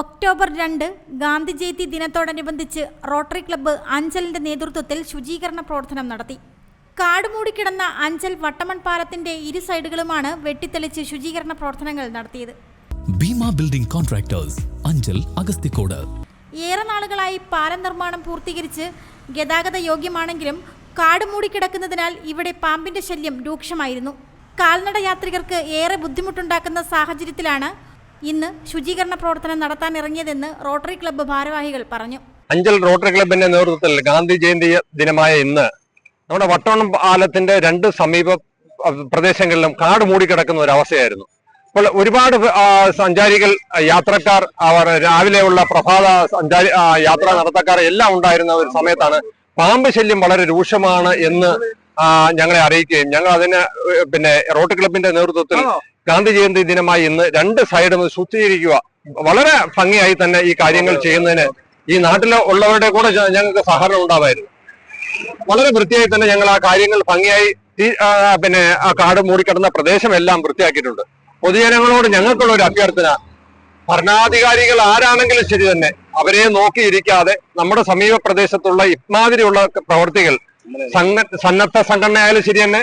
October രണ്ട് ഗാന്ധി ജയന്തി ദിനത്തോടനുബന്ധിച്ച് rotary club അഞ്ചലിന്റെ നേതൃത്വത്തിൽ ശുചീകരണ പ്രവർത്തനം നടത്തി. കാട് മൂടിക്കിടന്ന അഞ്ചൽ വട്ടമൺ പാലത്തിന്റെ ഇരു സൈഡുകളുമാണ് വെട്ടിത്തെളിച്ച് ശുചീകരണ പ്രവർത്തനങ്ങൾ നടത്തിയത്. Bhima building contractors Anchal Agasthikode. ഏറെ നാളുകളായി പാലം നിർമ്മാണം പൂർത്തീകരിച്ച് ഗതാഗത യോഗ്യമാണെങ്കിലും കാട് മൂടിക്കിടക്കുന്നതിനാൽ ഇവിടെ പാമ്പിന്റെ ശല്യം രൂക്ഷമായിരുന്നു. കാൽനട യാത്രികർക്ക് ഏറെ ബുദ്ധിമുട്ടുണ്ടാക്കുന്ന സാഹചര്യത്തിലാണ് ഇന്ന് ശുചീകരണ പ്രവർത്തനം നടത്താൻ ഇറങ്ങിയതെന്ന് റോട്ടറി ക്ലബ്ബ് ഭാരവാഹികൾ പറഞ്ഞു. അഞ്ചൽ റോട്ടറി ക്ലബിന്റെ നേതൃത്വത്തിൽ ഗാന്ധി ജയന്തി ദിനമായ ഇന്ന് നമ്മുടെ വട്ടോണം പാലത്തിന്റെ രണ്ട് സമീപ പ്രദേശങ്ങളിലും കാട് മൂടിക്കിടക്കുന്ന ഒരു അവസ്ഥയായിരുന്നു. അപ്പോൾ ഒരുപാട് സഞ്ചാരികൾ യാത്രക്കാർ അവർ രാവിലെയുള്ള പ്രഭാത സഞ്ചാരി യാത്ര യാത്രാ നടത്തക്കാർ എല്ലാം ഉണ്ടായിരുന്ന ഒരു സമയത്താണ് പാമ്പ് ശല്യം വളരെ രൂക്ഷമാണ് എന്ന് ഞങ്ങളെ അറിയിക്കുകയും ഞങ്ങൾ അതിന് പിന്നെ റോട്ടറി ക്ലബിന്റെ നേതൃത്വത്തിൽ ഗാന്ധി ജയന്തി ദിനമായി ഇന്ന് രണ്ട് സൈഡും ശുദ്ധീകരിക്കുക വളരെ ഭംഗിയായി തന്നെ ഈ കാര്യങ്ങൾ ചെയ്യുന്നതിന് ഈ നാട്ടിലെ ഉള്ളവരുടെ കൂടെ ഞങ്ങൾക്ക് സഹകരണം ഉണ്ടാവായിരുന്നു. വളരെ വൃത്തിയായി തന്നെ ഞങ്ങൾ ആ കാര്യങ്ങൾ ഭംഗിയായി പിന്നെ ആ കാട് മൂടിക്കിടന്ന പ്രദേശമെല്ലാം വൃത്തിയാക്കിയിട്ടുണ്ട്. പൊതുജനങ്ങളോട് ഞങ്ങൾക്കുള്ള ഒരു അഭ്യർത്ഥന ഭരണാധികാരികൾ ആരാണെങ്കിലും ശരി തന്നെ അവരെ നോക്കിയിരിക്കാതെ നമ്മുടെ സമീപ പ്രദേശത്തുള്ള ഇമാതിരിയുള്ള പ്രവർത്തികൾ സന്നദ്ധ സംഘടനയായാലും ശരി തന്നെ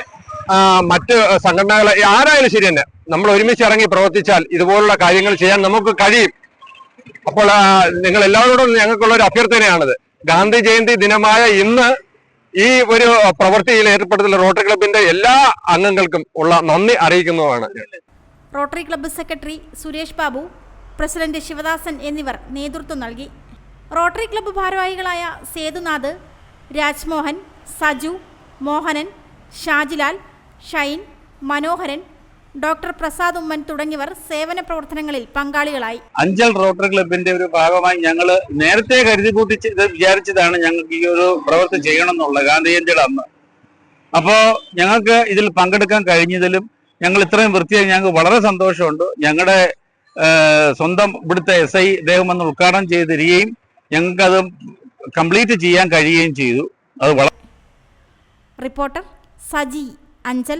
മറ്റ് സംഘടനകൾ ആരായാലും ശരി തന്നെ നമ്മൾ ഒരുമിച്ച് ഇറങ്ങി പ്രവർത്തിച്ചാൽ ഇതുപോലുള്ള കാര്യങ്ങൾ ചെയ്യാൻ നമുക്ക് കഴിയും. അപ്പോൾ നിങ്ങൾ എല്ലാവരോടും ഞങ്ങൾക്കുള്ള ഒരു അഭ്യർത്ഥനയാണിത്. ഗാന്ധി ജയന്തി ദിനമായ ഇന്ന് ഈ ഒരു പ്രവൃത്തിയിൽ ഏർപ്പെടുത്തുന്ന റോട്ടറി ക്ലബിന്റെ എല്ലാ അംഗങ്ങൾക്കും ഉള്ള നന്ദി അറിയിക്കുന്നതാണ്. Rotary club secretary Suresh Babu president Sivadasan എന്നിവർ നേതൃത്വം നൽകി. റോട്ടറി ക്ലബ്ബ് ഭാരവാഹികളായ സേതുനാഥ് രാജ്മോഹൻ സജു മോഹനൻ ഷാജിലാൽ ഷൈൻ മനോഹരൻ ഡോക്ടർ പ്രസാദ് ഉമ്മൻ തുടങ്ങിയവർ സേവന പ്രവർത്തനങ്ങളിൽ പങ്കാളികളായി. അഞ്ചൽ റോട്ടറി ക്ലബിന്റെ ഒരു ഭാഗമായി ഞങ്ങൾ നേരത്തെ കരുതി കൂട്ടി വിചാരിച്ചതാണ് ഞങ്ങൾക്ക് ഈ ഒരു പ്രവൃത്തി ചെയ്യണം എന്നുള്ളത് ഗാന്ധി ജയന്തിയുടെ അന്ന്. അപ്പോ ഞങ്ങൾക്ക് ഇതിൽ പങ്കെടുക്കാൻ കഴിഞ്ഞതിലും ഞങ്ങൾ ഇത്രയും വൃത്തിയായി ഞങ്ങൾക്ക് വളരെ സന്തോഷമുണ്ട്. ഞങ്ങളുടെ സ്വന്തം ഇവിടുത്തെ എസ് ഐ ഇദ്ദേഹം വന്ന് ഉദ്ഘാടനം ചെയ്ത് തരികയും ഞങ്ങൾക്കത് കംപ്ലീറ്റ് ചെയ്യാൻ കഴിയുകയും ചെയ്തു. അത് വളരെ റിപ്പോർട്ടർ സജി അഞ്ചൽ.